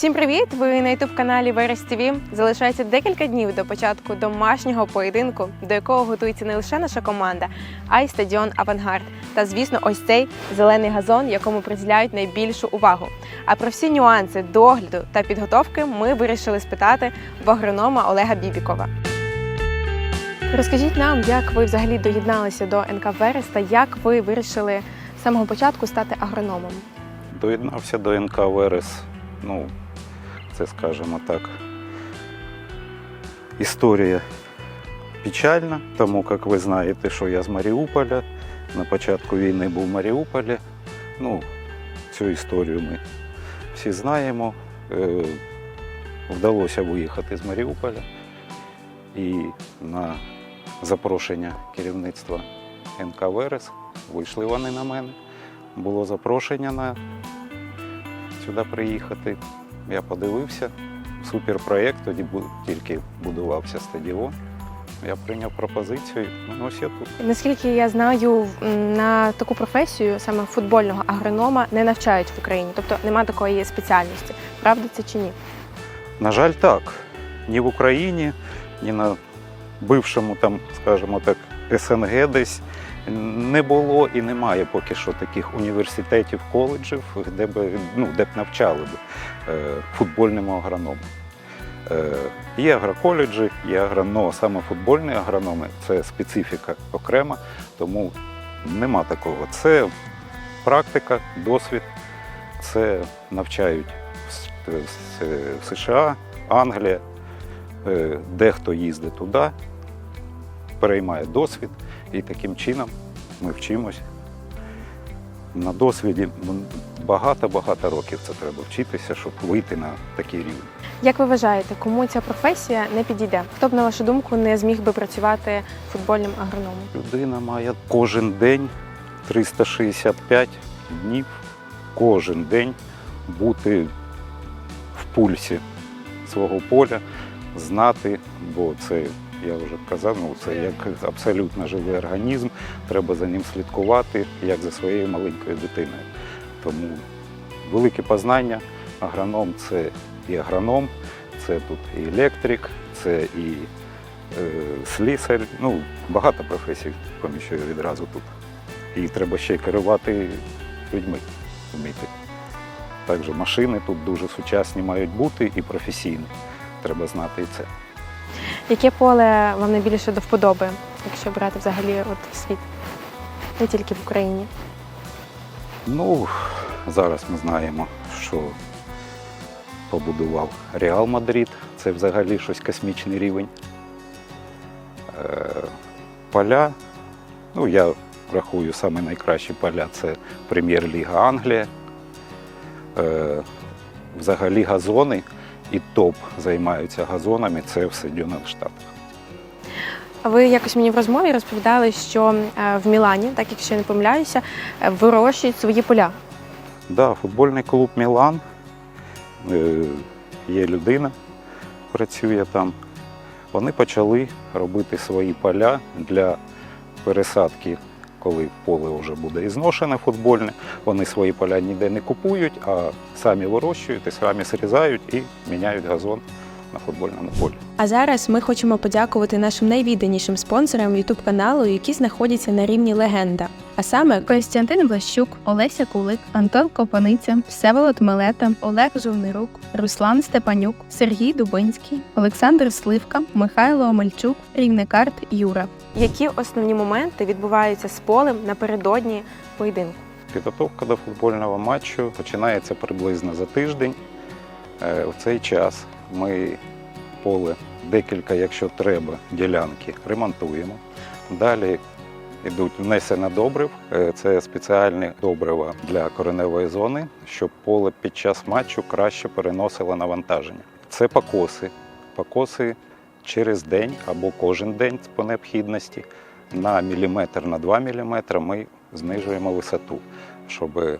Всім привіт! Ви на youtube каналі Верес ТВ. Залишається декілька днів до початку домашнього поєдинку, до якого готується не лише наша команда, а й стадіон Авангард. Та звісно, ось цей зелений газон, якому приділяють найбільшу увагу. А про всі нюанси догляду та підготовки ми вирішили спитати в агронома Олега Бібікова. Розкажіть нам, як ви взагалі доєдналися до НК Верес та як ви вирішили з самого початку стати агрономом? Доєднався до НК Верес. Ну, це, скажімо так, історія печальна, тому як ви знаєте, що я з Маріуполя. На початку війни був в Маріуполі. Ну, цю історію ми всі знаємо. Е, Вдалося виїхати з Маріуполя. І на запрошення керівництва НК Верес вийшли вони на мене. Було запрошення на сюди приїхати. Я подивився. Суперпроєкт, тоді тільки будувався стадіон. Я прийняв пропозицію, ну ось я тут. Наскільки я знаю, на таку професію саме футбольного агронома не навчають в Україні, тобто нема такої спеціальності. Правда це чи ні? На жаль, так. Ні в Україні, ні на бившому, там, скажімо так, СНГ десь не було і немає поки що таких університетів, коледжів, де б, ну, де б навчали б е, футбольному агроному. Е, є агроколеджі, є агроном, саме футбольні агрономи це специфіка окрема, тому нема такого. Це практика, досвід, це навчають в США, Англія. Е, Дехто їздить туди, переймає досвід, і таким чином ми вчимось. На досвіді багато-багато років це треба вчитися, щоб вийти на такий рівень. Як ви вважаєте, кому ця професія не підійде? Хто б, на вашу думку, не зміг би працювати футбольним агрономом? Людина має кожен день 365 днів, кожен день бути в пульсі свого поля, знати, бо це, я вже казав, ну це як абсолютно живий організм, треба за ним слідкувати, як за своєю маленькою дитиною. Тому велике познання, агроном це і агроном, це тут і електрик, це і е, слісар, ну, багато професій поміщую відразу тут. І треба ще й керувати людьми вміти. Також машини тут дуже сучасні мають бути і професійні. Треба знати і це. Яке поле вам найбільше до вподоби, якщо брати взагалі от світ? Не тільки в Україні. Ну, зараз ми знаємо, що побудував Реал Мадрид. Це взагалі щось космічний рівень. Е, Поля. Ну, я рахую, саме найкращі поля це Прем'єр-ліга Англія. Е, Взагалі газони і топ займаються газонами це в Соединених Штатах. Ви якось мені в розмові розповідали, що е, в Мілані, так якщо я не помиляюся, е, вирощують свої поля. Да, футбольний клуб Мілан. Е, Є людина, працює там. Вони почали робити свої поля для пересадки, коли поле вже буде ізношене футбольне. Вони свої поля ніде не купують, а самі вирощують і самі срізають і міняють газон на футбольному полі. А зараз ми хочемо подякувати нашим найвідданішим спонсорам youtube каналу, які знаходяться на рівні легенда. А саме Костянтин Блащук, Олеся Кулик, Антон Копаниця, Всеволод Милета, Олег Жовнирук, Руслан Степанюк, Сергій Дубинський, Олександр Сливка, Михайло Омельчук, Рівникарт Юра. Які основні моменти відбуваються з полем напередодні поєдинку? Підготовка до футбольного матчу починається приблизно за тиждень. Е, В цей час ми поле декілька, якщо треба, ділянки ремонтуємо. Далі йдуть внесення добрив. Е, Це спеціальні добрива для кореневої зони, щоб поле під час матчу краще переносило навантаження. Це покоси. Покоси через день або кожен день по необхідності. На міліметр, на 2 міліметри ми знижуємо висоту, щоб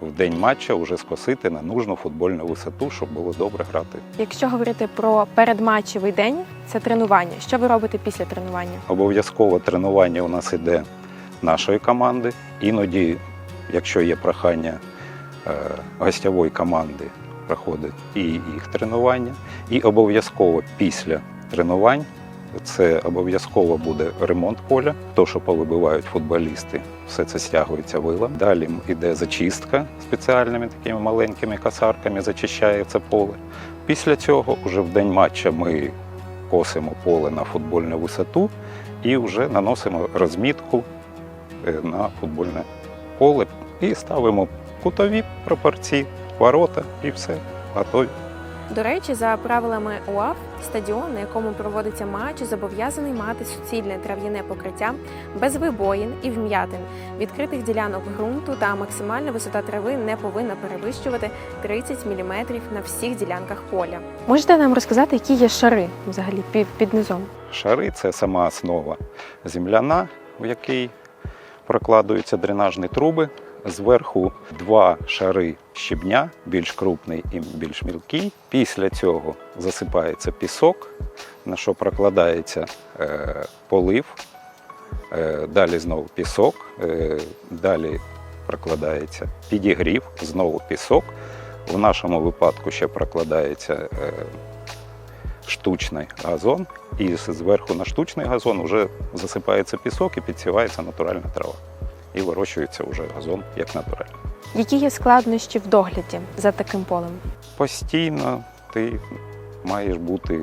в день матча вже скосити на нужну футбольну висоту, щоб було добре грати. Якщо говорити про передматчевий день, це тренування. Що ви робите після тренування? Обов'язково тренування у нас іде нашої команди. Іноді, якщо є прохання е, гостьової команди, проходить і їх тренування, і обов'язково після тренувань це обов'язково буде ремонт поля, то, що повибивають футболісти, все це стягується вилом. Далі йде зачистка спеціальними такими маленькими касарками, зачищається поле. Після цього, вже в день матча, ми косимо поле на футбольну висоту і вже наносимо розмітку е, на футбольне поле і ставимо кутові пропорції, ворота і все готові. До речі, за правилами УАФ, стадіон, на якому проводиться матч, зобов'язаний мати суцільне трав'яне покриття без вибоїн і вм'ятин, відкритих ділянок ґрунту та максимальна висота трави не повинна перевищувати 30 мм на всіх ділянках поля. Можете нам розказати, які є шари взагалі під, низом? Шари це сама основа земляна, в якій прокладуються дренажні труби. Зверху два шари щебня, більш крупний і більш мілкий. Після цього засипається пісок, на що прокладається е, полив. Е, далі знову пісок, е, далі прокладається підігрів, знову пісок. В нашому випадку ще прокладається штучний газон, і зверху на штучний газон вже засипається пісок і підсівається натуральна трава. І вирощується вже газон як натуральний. Які є складнощі в догляді за таким полем? Постійно ти маєш бути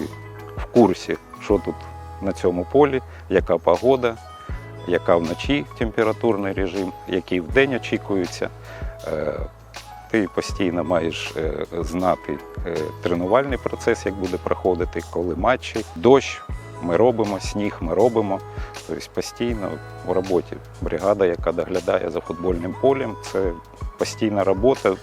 в курсі, що тут на цьому полі, яка погода, яка вночі температурний режим, який вдень очікується. Е, Ти постійно маєш е, знати е, тренувальний процес, як буде проходити, коли матчі, дощ. Ми робимо, сніг ми робимо. Тобто постійно в роботі бригада, яка доглядає за футбольним полем, це постійна робота,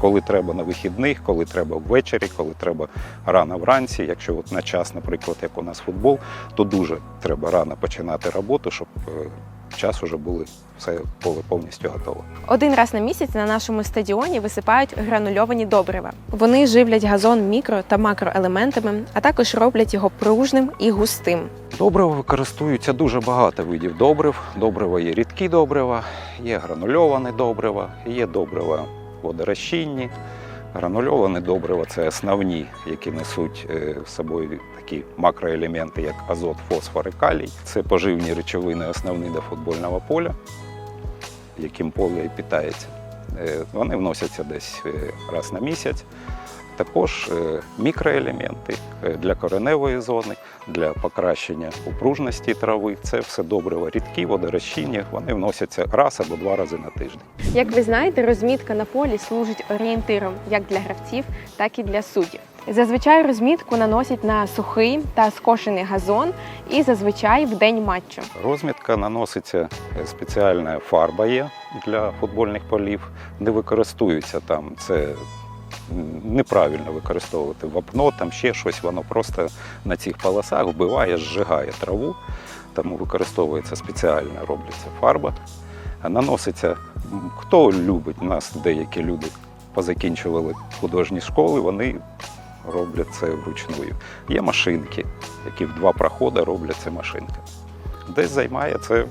коли треба на вихідних, коли треба ввечері, коли треба рано вранці. Якщо от на час, наприклад, як у нас футбол, то дуже треба рано починати роботу, щоб е, час уже були все поле повністю готове. Один раз на місяць на нашому стадіоні висипають гранульовані добрива. Вони живлять газон мікро та макроелементами, а також роблять його пружним і густим. Добрива використовується дуже багато видів добрив. Добрива є рідкі добрива, є гранульоване добрива, є добрива водорозчинні. Гранульоване добриво це основні, які несуть е, з собою такі макроелементи, як азот, фосфор і калій. Це поживні речовини основні до футбольного поля, яким поле і питається. Е, Вони вносяться десь е, раз на місяць. Також е, мікроелементи е, для кореневої зони, для покращення упружності трави. Це все добриво рідкі, водорозчинні. Вони вносяться раз або два рази на тиждень. Як ви знаєте, розмітка на полі служить орієнтиром як для гравців, так і для суддів. Зазвичай розмітку наносять на сухий та скошений газон і зазвичай в день матчу. Розмітка наноситься е, спеціальна фарба є для футбольних полів, де використовується там це. Неправильно використовувати вапно, там ще щось, воно просто на цих полосах вбиває, зжигає траву, тому використовується спеціально, робляться фарба. Наноситься, хто любить, нас деякі люди позакінчували художні школи, вони роблять це вручную. Є машинки, які в два проходи роблять це машинки. Десь займає це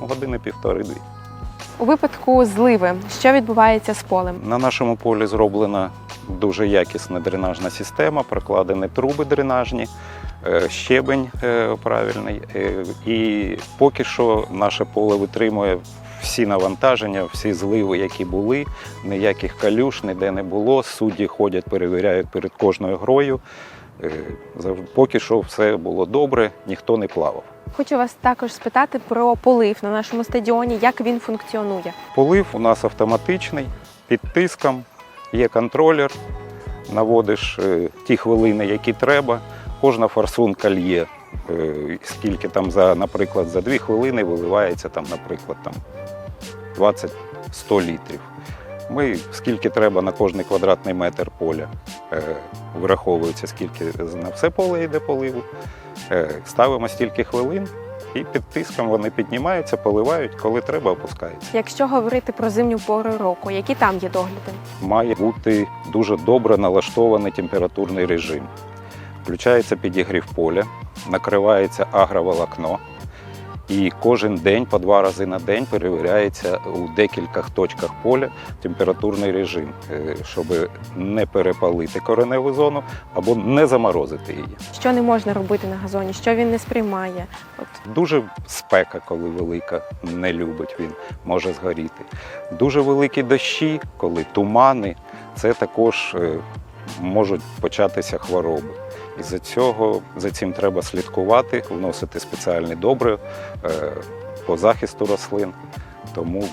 ну, години півтори-дві. У випадку зливи, що відбувається з полем? На нашому полі зроблена дуже якісна дренажна система, прокладені труби дренажні, е, щебень е, правильний. Е, І поки що наше поле витримує всі навантаження, всі зливи, які були, ніяких калюш ніде не було. Судді ходять, перевіряють перед кожною грою. Поки що все було добре, ніхто не плавав. Хочу вас також спитати про полив на нашому стадіоні, як він функціонує. Полив у нас автоматичний, під тиском, є контролер, наводиш е, ті хвилини, які треба. Кожна форсунка лє, е, скільки там за, наприклад, за 2 хвилини виливається там, наприклад, там 20-100 літрів. Ми скільки треба на кожний квадратний метр поля, е, враховується, скільки на все поле йде поливу. Ставимо стільки хвилин, і під тиском вони піднімаються, поливають, коли треба, опускаються. Якщо говорити про зимню пору року, які там є догляди? має бути дуже добре налаштований температурний режим. Включається підігрів поля, накривається агроволокно І кожен день, по два рази на день, перевіряється у декількох точках поля температурний режим, е, щоб не перепалити кореневу зону або не заморозити її. Що не можна робити на газоні, що він не сприймає. От Дуже спека, коли велика, не любить він, може згоріти. Дуже великі дощі, коли тумани, це також е, можуть початися хвороби. І за цього за цим треба слідкувати, вносити спеціальні добри е, по захисту рослин. Тому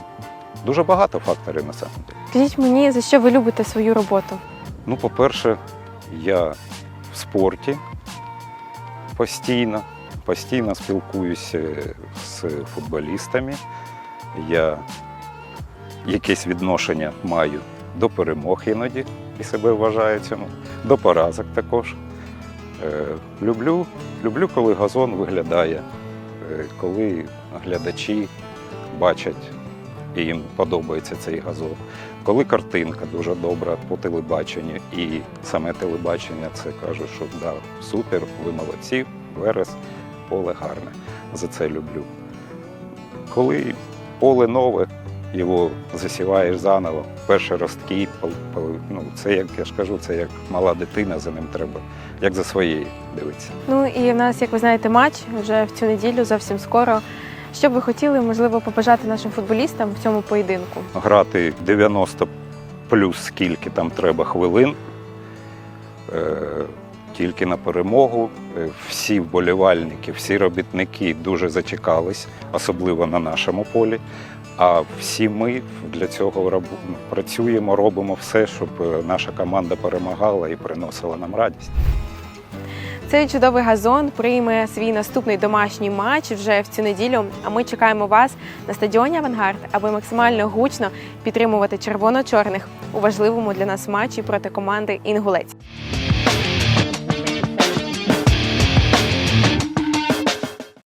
дуже багато факторів на самом деле. скажіть мені, за що ви любите свою роботу? Ну, по-перше, я в спорті постійно, постійно спілкуюся з футболістами. Я якесь відношення маю до перемог іноді і себе вважаю цьому, до поразок також. Е, люблю, люблю, коли газон виглядає, е, коли глядачі бачать і їм подобається цей газон. Коли картинка дуже добра по телебаченню, і саме телебачення це каже, що да, супер, ви молодці, верес, поле гарне. За це люблю. Коли поле нове, його засіваєш заново, перші ростки, ну, це як я ж кажу, це як мала дитина, за ним треба, як за своєю дивитися. Ну і в нас, як ви знаєте, матч вже в цю неділю зовсім скоро. Що б ви хотіли, можливо, побажати нашим футболістам в цьому поєдинку? грати 90 плюс скільки там треба хвилин. Е, Тільки на перемогу. Е, Всі вболівальники, всі робітники дуже зачекались, особливо на нашому полі. А всі ми для цього працюємо, робимо все, щоб е, наша команда перемагала і приносила нам радість. Цей чудовий газон прийме свій наступний домашній матч вже в цю неділю. А ми чекаємо вас на стадіоні Авангард, аби максимально гучно підтримувати червоно-чорних у важливому для нас матчі проти команди Інгулець.